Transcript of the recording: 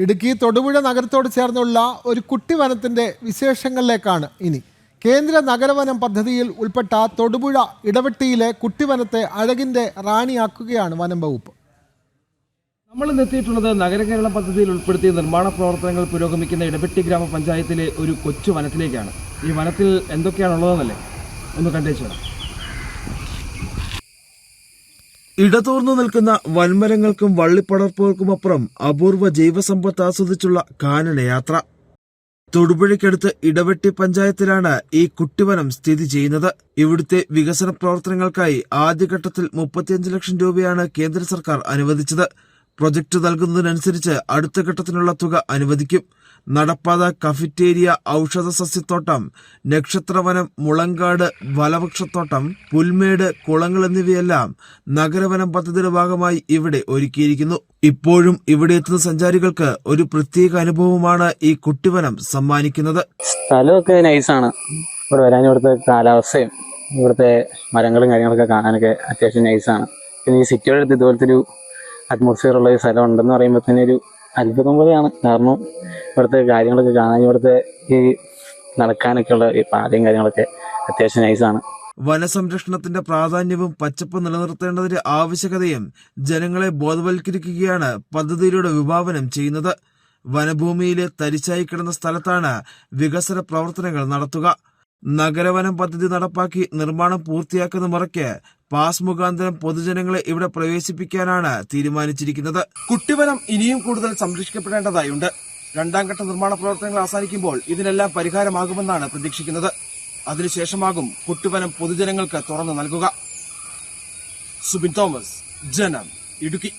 ഇടുക്കി തൊടുപുഴ നഗരത്തോട് ചേർന്നുള്ള ഒരു കുട്ടിവനത്തിന്റെ വിശേഷങ്ങളിലേക്കാണ് ഇനി. കേന്ദ്ര നഗരവനം പദ്ധതിയിൽ ഉൾപ്പെട്ട തൊടുപുഴ ഇടവെട്ടിയിലെ കുട്ടിവനത്തെ അഴകിന്റെ റാണിയാക്കുകയാണ് വനം വകുപ്പ്. നമ്മൾ എത്തിയിട്ടുള്ളത് നഗര കേരള പദ്ധതിയിൽ ഉൾപ്പെടുത്തിയ നിർമ്മാണ പ്രവർത്തനങ്ങൾ പുരോഗമിക്കുന്ന ഇടവെട്ടി ഗ്രാമപഞ്ചായത്തിലെ ഒരു കൊച്ചു വനത്തിലേക്കാണ്. ഈ വനത്തിൽ എന്തൊക്കെയാണുള്ളതെന്നല്ലേ? ഒന്ന് കണ്ടേച്ചു ഇടതൂർന്നു നിൽക്കുന്ന വൻമരങ്ങൾക്കും വള്ളിപ്പടർപ്പുകൾക്കുമപ്പുറം അപൂർവ ജൈവസമ്പത്ത് ആസ്വദിച്ചുള്ള കാനനയാത്ര തൊടുപുഴയ്ക്കടുത്ത് ഇടവെട്ടി പഞ്ചായത്തിലാണ് ഈ കുട്ടിവനം സ്ഥിതി ചെയ്യുന്നത്. ഇവിടുത്തെ വികസന പ്രവർത്തനങ്ങൾക്കായി ആദ്യഘട്ടത്തിൽ മുപ്പത്തിയഞ്ച് ലക്ഷം രൂപയാണ് കേന്ദ്ര സർക്കാർ അനുവദിച്ചത്. പ്രൊജക്ട് നൽകുന്നതിനനുസരിച്ച് അടുത്ത ഘട്ടത്തിനുള്ള തുക അനുവദിക്കും. നടപ്പാത കഫിറ്റേരിയ ഔഷധ സസ്യത്തോട്ടം നക്ഷത്രവനം മുളങ്കാട് വലവൃക്ഷത്തോട്ടം പുൽമേട് കുളങ്ങൾ എന്നിവയെല്ലാം നഗരവനം പദ്ധതിയുടെ ഭാഗമായി ഇവിടെ ഒരുക്കിയിരിക്കുന്നു. ഇപ്പോഴും ഇവിടെ എത്തുന്ന സഞ്ചാരികൾക്ക് ഒരു പ്രത്യേക അനുഭവമാണ് ഈ കുട്ടിവനം സമ്മാനിക്കുന്നത്. സ്ഥലമൊക്കെ നൈസാണ് ഇവിടെ വരാൻ ഇവിടുത്തെ കാലാവസ്ഥയും ഇവിടുത്തെ മരങ്ങളും കാര്യങ്ങളൊക്കെ കാണാനൊക്കെ അത്യാവശ്യം നൈസാണ് പിന്നെ ഈ സിറ്റിയുടെ അടുത്ത് ഇതുപോലത്തെ ഒരു അറ്റ്മോസ്ഫിയർ ഉള്ള ഒരു സ്ഥലം ഉണ്ടെന്ന് പറയുമ്പോൾ തന്നെ ഒരു അത്ഭുതം പോലെയാണ് കാരണം ഇവിടുത്തെ കാര്യങ്ങളൊക്കെ കാണാൻ ഇവിടുത്തെ ഈ നടക്കാനൊക്കെ ഉള്ള ഈ പാതയും കാര്യങ്ങളൊക്കെ അത്യാവശ്യം നൈസാണ്. വനസംരക്ഷണത്തിന്റെ പ്രാധാന്യവും പച്ചപ്പ് നിലനിർത്തേണ്ടതിന്റെ ആവശ്യകതയും ജനങ്ങളെ ബോധവൽക്കരിക്കുകയാണ് പദ്ധതിയിലൂടെ വിഭാവനം ചെയ്യുന്നത്. വനഭൂമിയിലെ തരിശായി കിടന്ന സ്ഥലത്താണ് വികസന പ്രവർത്തനങ്ങൾ നടത്തുക. നഗരവനം പദ്ധതി നടപ്പാക്കി നിർമ്മാണം പൂർത്തിയാക്കുന്ന മുറയ്ക്ക് പാസ് മുഖാന്തരം പൊതുജനങ്ങളെ ഇവിടെ പ്രവേശിപ്പിക്കാനാണ് തീരുമാനിച്ചിരിക്കുന്നത്. കുട്ടിവനം ഇനിയും കൂടുതൽ സംരക്ഷിക്കപ്പെടേണ്ടതായുണ്ട്. രണ്ടാം ഘട്ട നിർമ്മാണ പ്രവർത്തനങ്ങൾ അവസാനിക്കുമ്പോൾ ഇതിനെല്ലാം പരിഹാരമാകുമെന്നാണ് പ്രതീക്ഷിക്കുന്നത്. അതിനുശേഷമാകും കുട്ടിവനം പൊതുജനങ്ങൾക്ക് തുറന്നു നൽകുക. സുബിൻ തോമസ് ജനം ഇടുക്കി.